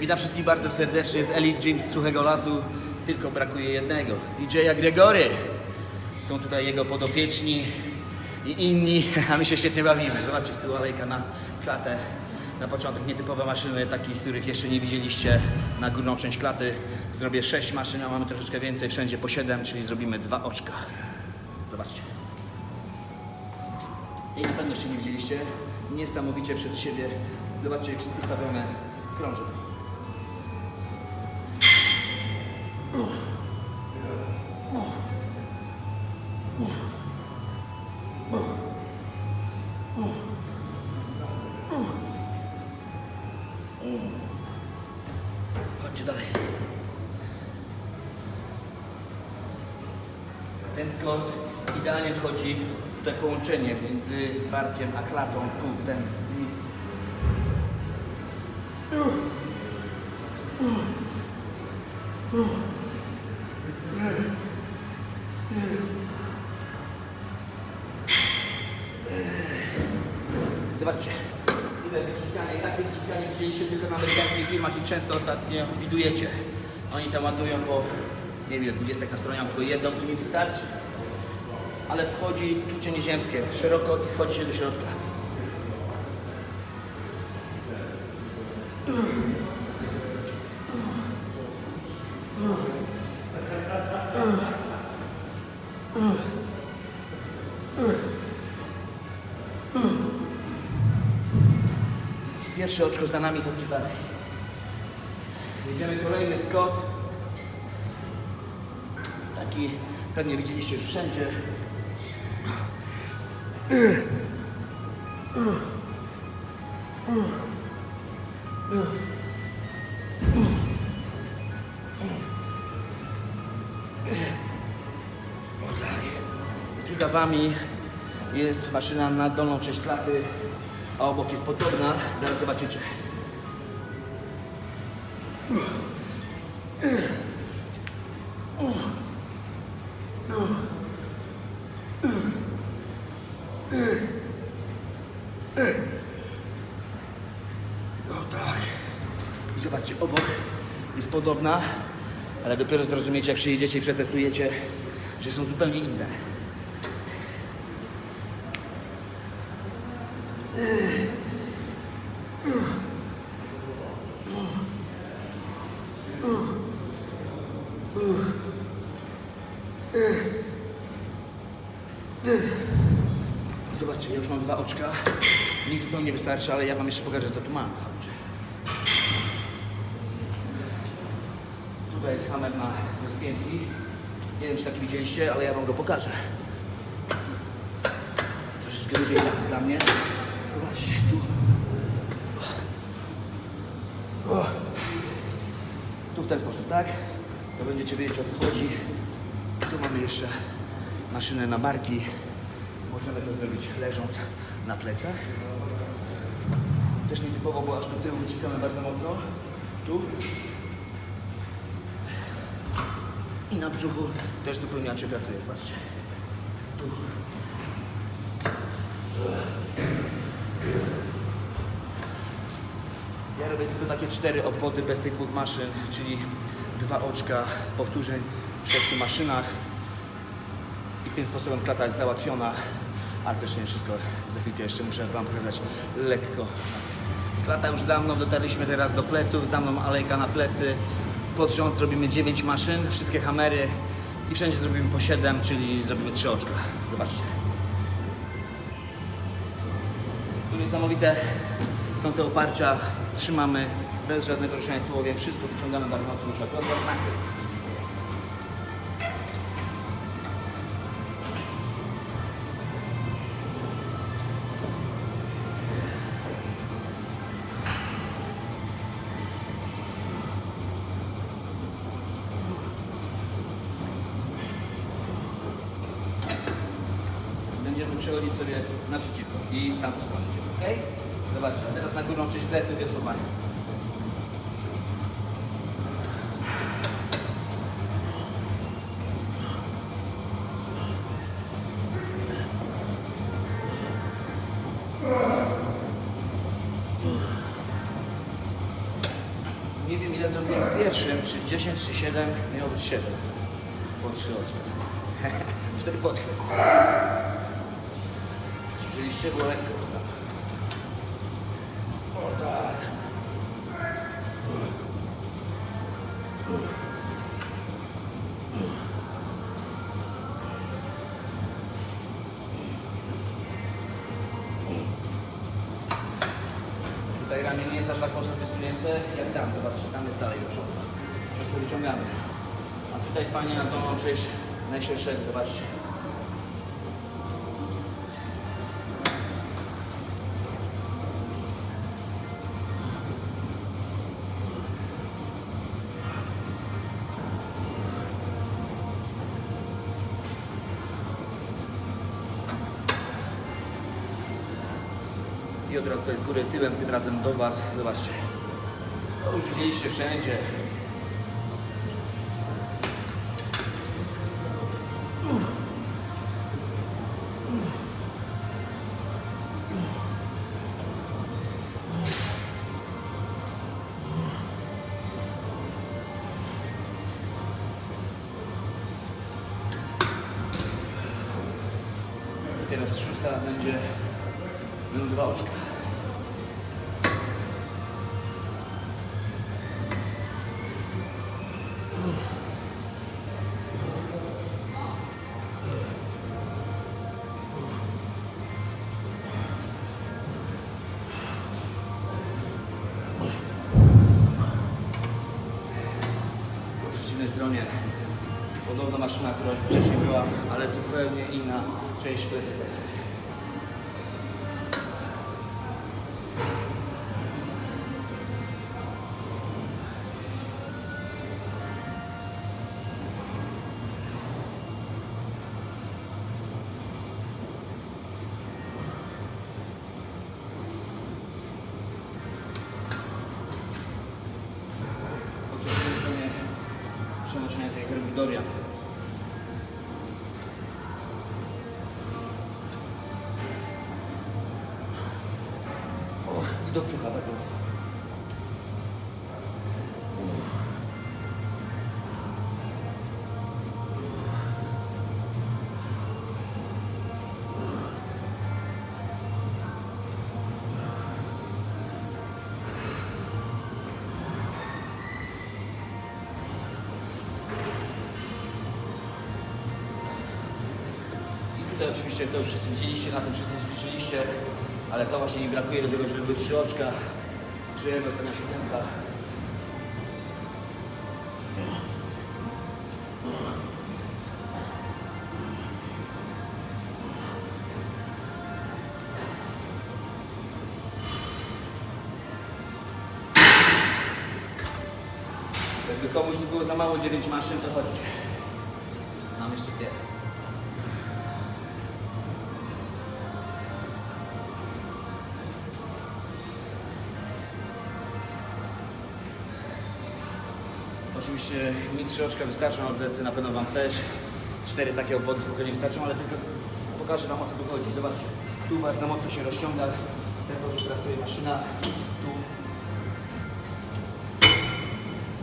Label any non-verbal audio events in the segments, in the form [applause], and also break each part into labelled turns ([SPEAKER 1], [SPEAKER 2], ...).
[SPEAKER 1] Witam wszystkich bardzo serdecznie z Elite Gym z Suchego Lasu. Tylko brakuje jednego. DJ-a Gregory. Są tutaj jego podopieczni i inni, [laughs] a my się świetnie bawimy. Zobaczcie z tyłu alejka na klatę. Na początek nietypowe maszyny, takich, których jeszcze nie widzieliście na górną część klaty. Zrobię 6 maszyn, a mamy troszeczkę więcej, wszędzie po 7, czyli zrobimy dwa oczka. Zobaczcie. I na pewno jeszcze nie widzieliście. Niesamowicie przed siebie. Zobaczcie, jak ustawione krąże. Chodźcie dalej. Ten skos idealnie wchodzi tutaj połączenie między barkiem a klatą, tu w ten miejsce. Zobaczcie, tutaj wyciskanie, takie wyciskanie widzieliście tylko na amerykańskich filmach i często ostatnio widujecie. Oni tam ładują po, nie wiem, 20 na stronie, tylko jedną i mi wystarczy. Ale wchodzi czucie nieziemskie, szeroko i schodzi się do środka. Pierwsze oczko za nami, chodźcie dalej. Jedziemy kolejny skos. Taki pewnie widzieliście już wszędzie. O tak. Tu za wami jest maszyna na dolną część klaty, a obok jest podobna. Zaraz zobaczycie. O tak. I zobaczcie, obok jest podobna, ale dopiero zrozumiecie, jak przyjedziecie i przetestujecie, że są zupełnie inne. Zobaczcie, ja już mam dwa oczka. Mi zupełnie wystarczy, ale ja wam jeszcze pokażę, co tu mam. Tutaj jest hammer na rozpiętki. Nie wiem, czy tak widzieliście, ale ja wam go pokażę. Troszeczkę wyżej dla mnie. O. Tu w ten sposób, tak? To będziecie wiedzieć, o co chodzi. Tu mamy jeszcze maszynę na barki. Możemy to zrobić leżąc na plecach. Też nietypowo, bo aż do tyłu wyciskamy bardzo mocno. Tu. I na brzuchu też zupełnie inaczej pracuje, patrzcie. Tu. Robię tylko takie cztery obwody bez tych dwóch maszyn, czyli dwa oczka powtórzeń w sześciu maszynach. I tym sposobem klata jest załatwiona, ale też nie wszystko. Za chwilkę jeszcze muszę Wam pokazać lekko. Klata już za mną, dotarliśmy teraz do pleców, za mną alejka na plecy. Pod rząd zrobimy 9 maszyn, wszystkie hamery i wszędzie zrobimy po 7, czyli zrobimy 3 oczka. Zobaczcie. Tu niesamowite są te oparcia, trzymamy bez żadnego ruszenia tułowiem, wszystko wyciągamy bardzo mocno do przodu. Odwrót nachyl. Będziemy przechodzić sobie naprzeciwko i w tamtą stronę ok? Zobaczcie, teraz na górną część pleców jest łamanie. Nie wiem ile zrobiłem z pierwszym, czy 10, czy 7, miało być 7. Po 3 oczka. [laughs] Cztery podchwyt. Słyszeliście, było lekko. O tak. Tutaj ramię nie jest aż tak mocno wysunięte jak tam, zobaczcie, tam jest dalej do przodu. Przez to wyciągamy. A tutaj fajnie na dolną część najszerszego, zobaczcie. I od razu tutaj z góry tyłem, tym razem do Was. Zobaczcie. To już widzieliście wszędzie. Teraz szósta będzie będą. Przeciwnej stronie podobna maszyna, która już wcześniej była, ale zupełnie inna część plecy. Dorian. O, I do brzucha. Oczywiście to już wszyscy widzieliście, na tym wszyscy ćwiczyliście, ale to właśnie mi brakuje do tego, żeby były trzy oczka. Żyjemy ostatnia siódemka. Jakby komuś tu było za mało 9 maszyn, to chodźcie. Mam jeszcze dwie. Oczywiście mi trzy oczka wystarczą, odlecę na pewno Wam też. Cztery takie obwody spokojnie wystarczą, ale tylko pokażę Wam o co tu chodzi. Zobaczcie, tu bardzo mocno się rozciąga, w ten sposób pracuje maszyna, tu.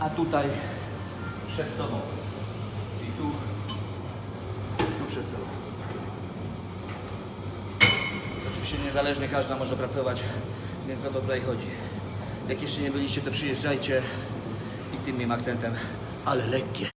[SPEAKER 1] A tutaj przed sobą, czyli tu, tu przed sobą. Oczywiście niezależnie każda może pracować, więc o to tutaj chodzi. Jak jeszcze nie byliście, to przyjeżdżajcie tym moim akcentem, ale lekkie.